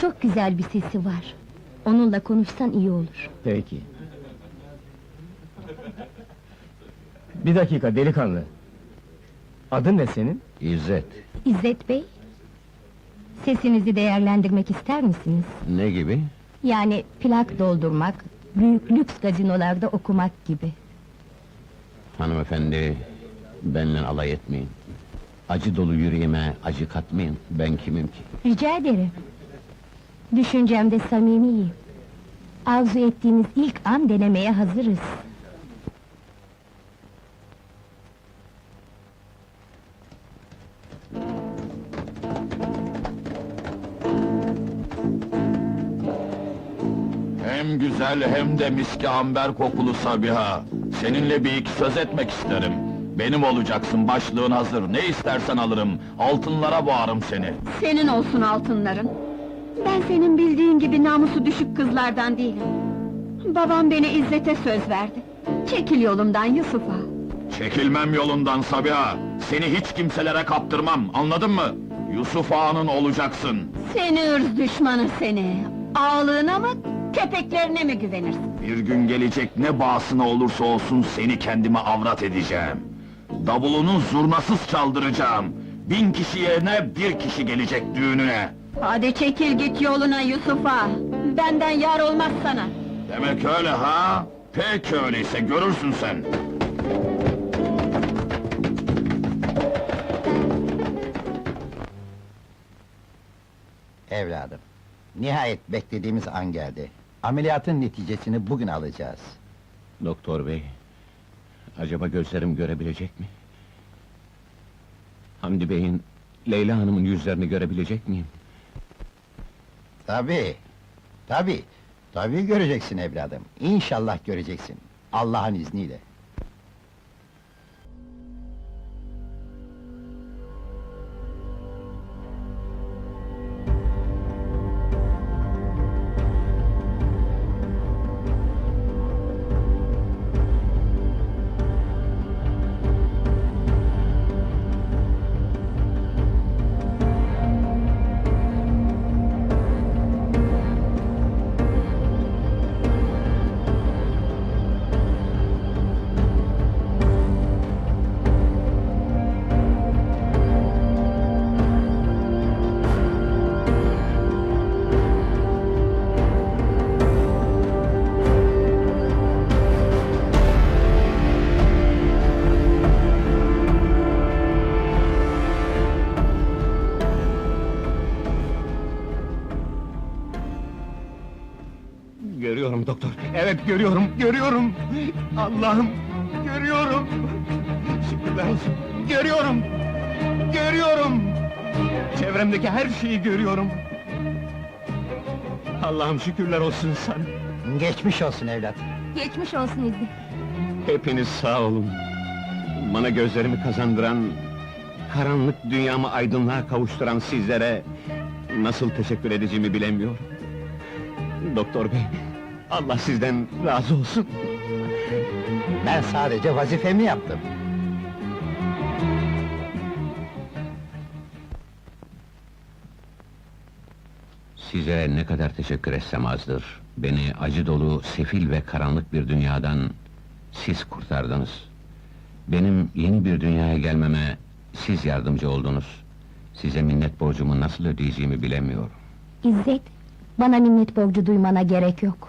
Çok güzel bir sesi var. Onunla konuşsan iyi olur. Peki. Bir dakika delikanlı. Adın ne senin? İzzet, İzzet Bey, sesinizi değerlendirmek ister misiniz? ne gibi? Yani plak doldurmak, büyük lüks gazinolarda okumak gibi. Hanımefendi, benimle alay etmeyin. Acı dolu yüreğime acı katmayın, ben kimim ki? Rica ederim. Düşüncemde samimiyim. Arzu ettiğiniz ilk an denemeye hazırız. Hem güzel hem de miski amber kokulu Sabiha. Seninle bir iki söz etmek isterim. Benim olacaksın, başlığın hazır. Ne istersen alırım. Altınlara boğarım seni. Senin olsun altınların. Ben senin bildiğin gibi namusu düşük kızlardan değilim. Babam beni İzzet'e söz verdi. Çekil yolumdan Yusuf'a. Çekilmem yolundan Sabiha. Seni hiç kimselere kaptırmam, anladın mı? Yusuf Ağa'nın olacaksın. Seni ırz düşmanı seni. Ağlığına mı, köpeklerine mi güvenirsin? Bir gün gelecek ne bağısına olursa olsun seni kendime avrat edeceğim. Davulunu zurnasız çaldıracağım. Bin kişi yerine bir kişi gelecek düğününe. Hadi çekil git yoluna Yusuf'a. Benden yar olmaz sana. Demek öyle ha? Peki öyleyse görürsün sen. Evladım, nihayet beklediğimiz an geldi. Ameliyatın neticesini bugün alacağız. Doktor bey, acaba gözlerim görebilecek mi? Hamdi Bey'in, Leyla Hanım'ın yüzlerini görebilecek miyim? Tabii, tabii, tabii göreceksin evladım. İnşallah göreceksin. Allah'ın izniyle. Görüyorum doktor. Evet görüyorum, görüyorum. Allah'ım, görüyorum. Şükürler olsun. Görüyorum. Görüyorum. Çevremdeki her şeyi görüyorum. Allah'ım şükürler olsun sana. Geçmiş olsun evlat. Geçmiş olsun İzzet. Hepiniz sağ olun. Bana gözlerimi kazandıran, karanlık dünyamı aydınlığa kavuşturan sizlere, Nasıl teşekkür edeceğimi bilemiyorum. Doktor bey, Allah sizden razı olsun. Ben sadece vazifemi yaptım. Size ne kadar teşekkür etsem azdır. Beni acı dolu, sefil ve karanlık bir dünyadan siz kurtardınız. Benim yeni bir dünyaya gelmeme siz yardımcı oldunuz. Size minnet borcumu nasıl ödeyeceğimi bilemiyorum. İzzet, bana minnet borcu duymana gerek yok.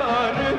Bir